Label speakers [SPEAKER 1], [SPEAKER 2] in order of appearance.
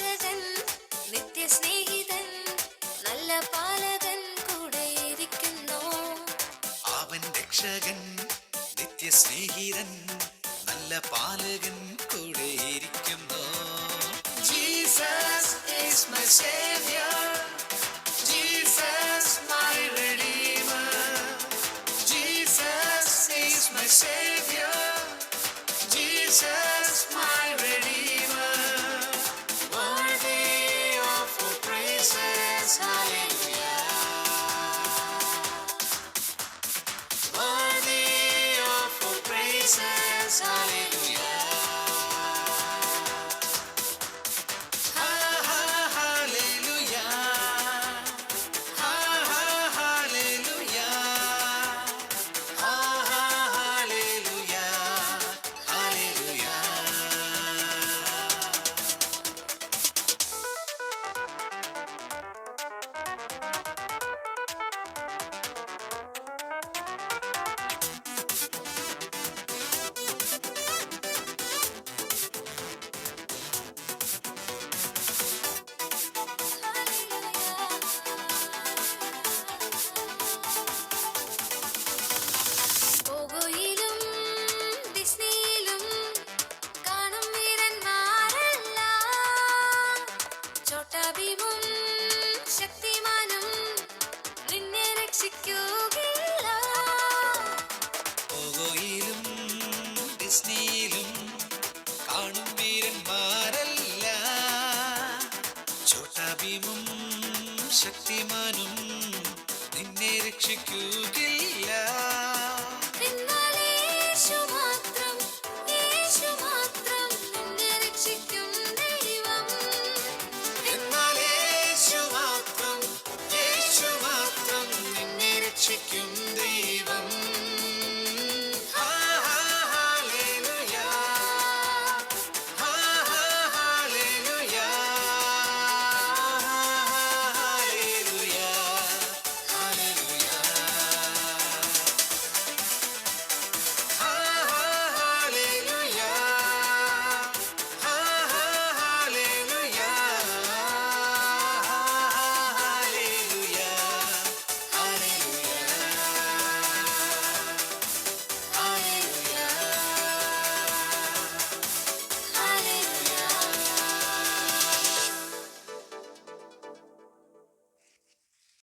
[SPEAKER 1] രക്ഷകൻ നിത്യ സ്നേഹിതൻ നല്ല പാലകൻ കൂടെയിരിക്കുന്നു
[SPEAKER 2] അവൻ രക്ഷകൻ നിത്യ സ്നേഹിതൻ നല്ല പാലകൻ കൂടെ ശക്തവും ശക്തിമാനും നിന്നെ രക്ഷിക്കുകയില്ല Chicken.